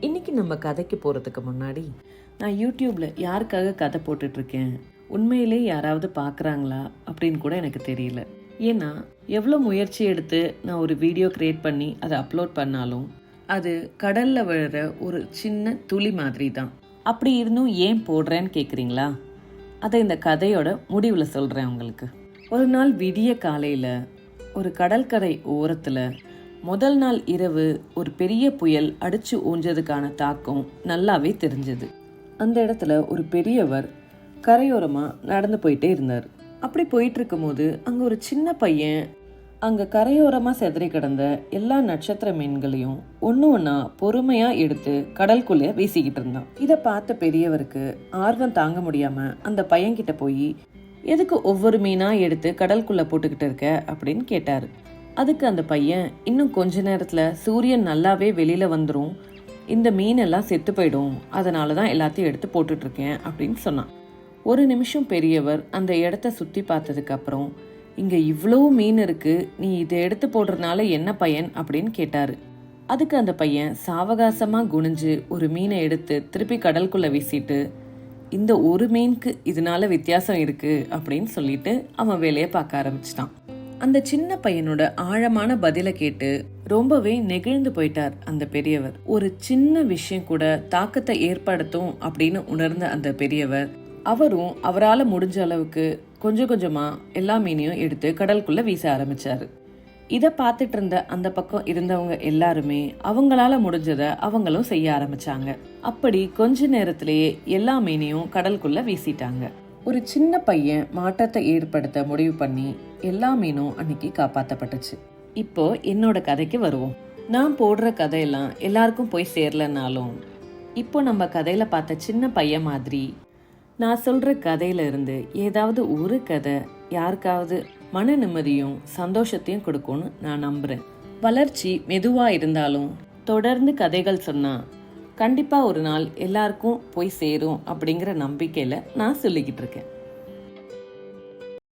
இன்னைக்கு நம்ம கதைக்கு போகிறதுக்கு முன்னாடி நான் யூடியூப்பில் யாருக்காக கதை போட்டுட்ருக்கேன்? உண்மையிலே யாராவது பார்க்குறாங்களா அப்படின்னு கூட எனக்கு தெரியல. ஏன்னா எவ்வளோ முயற்சி எடுத்து நான் ஒரு வீடியோ க்ரியேட் பண்ணி அதை அப்லோட் பண்ணாலும் அது கடலில் விழுற ஒரு சின்ன துளி மாதிரி தான் அப்படி இருந்தும் ஏன் போடுறேன்னு கேட்குறீங்களா அதை இந்த கதையோட முடிவில் சொல்கிறேன் உங்களுக்கு. ஒரு நாள் விடிய காலையில் ஒரு கடற்கரை ஓரத்தில் முதல் நாள் இரவு ஒரு பெரிய புயல் அடிச்சு ஊஞ்சதுக்கான தாக்கம் நல்லாவே தெரிஞ்சது. அந்த இடத்துல ஒரு பெரியவர் கரையோரமாக நடந்து போயிட்டே இருந்தார். அப்படி போயிட்டு இருக்கும்போது அங்கே ஒரு சின்ன பையன் அங்கே கரையோரமாக செதறி கிடந்த எல்லா நட்சத்திர மீன்களையும் ஒன்று ஒன்றா பொறுமையாக எடுத்து கடலுக்குள்ளே வீசிக்கிட்டு இருந்தான். இதை பார்த்த பெரியவருக்கு ஆர்வம் தாங்க முடியாமல் அந்த பையன்கிட்ட போய் எதுக்கு ஒவ்வொரு மீனாக எடுத்து கடலுக்குள்ளே போட்டுக்கிட்டு இருக்க? அப்படின்னு கேட்டார். அதுக்கு அந்த பையன் இன்னும் கொஞ்ச நேரத்தில் சூரியன் நல்லாவே வெளியில் வந்துடும் இந்த மீனெல்லாம் செத்து போயிடும். அதனால தான் எல்லாத்தையும் எடுத்து போட்டுட்ருக்கேன் அப்படின்னு சொன்னான். ஒரு நிமிஷம் பெரியவர் அந்த இடத்த சுற்றி பார்த்ததுக்கப்புறம் இங்கே இவ்வளோ மீன் இருக்குது நீ இதை எடுத்து போடுறதுனால என்ன பையன்? அப்படின்னு கேட்டார். அதுக்கு அந்த பையன் சாவகாசமாக குனிஞ்சு ஒரு மீனை எடுத்து திருப்பி கடலுக்குள்ளே வீசிட்டு இந்த ஒரு மீனுக்கு இதனால வித்தியாசம் இருக்குது அப்படின்னு சொல்லிட்டு அவன் வேலையை பார்க்க ஆரம்பிச்சிட்டான். அந்த சின்ன பையனோட ஆழமான பதிலை கேட்டு ரொம்பவே நெகிழ்ந்து போயிட்டார் அந்த பெரியவர். ஒரு சின்ன விஷயம் கூட தாக்கத்தை ஏற்படுத்தும் அப்படின்னு உணர்ந்த அந்த பெரியவர் அவரும் அவரால் முடிஞ்ச அளவுக்கு கொஞ்சம் கொஞ்சமா எல்லா மீனையும் எடுத்து கடலுக்குள்ள வீச ஆரம்பிச்சாரு. இதை பார்த்துட்டு இருந்த அந்த பக்கம் இருந்தவங்க எல்லாருமே அவங்களால முடிஞ்சதை அவங்களும் செய்ய ஆரம்பிச்சாங்க. அப்படி கொஞ்ச நேரத்திலேயே எல்லா மீனையும் கடலுக்குள்ள வீசிட்டாங்க. ஒரு சின்ன பையன் மாற்றத்தை ஏற்படுத்த முடிவு பண்ணி எல்லா மீனும் அன்னைக்கு காப்பாற்றப்பட்டுச்சு இப்போ என்னோட கதைக்கு வருவோம். நான் போடுற கதையெல்லாம் எல்லாருக்கும் போய் சேரலனாலும் இப்போ நம்ம கதையில பார்த்த சின்ன பையன் மாதிரி நான் சொல்ற கதையில இருந்து ஏதாவது ஒரு கதை யாருக்காவது மன நிம்மதியும் சந்தோஷத்தையும் கொடுக்கும்னு நான் நம்புறேன். வளர்ச்சி மெதுவா இருந்தாலும் தொடர்ந்து கதைகள் சொன்னா கண்டிப்பாக ஒரு நாள் எல்லாருக்கும் போய் சேரும் அப்படிங்கிற நம்பிக்கையில் நான் சொல்லிக்கிட்டு இருக்கேன்.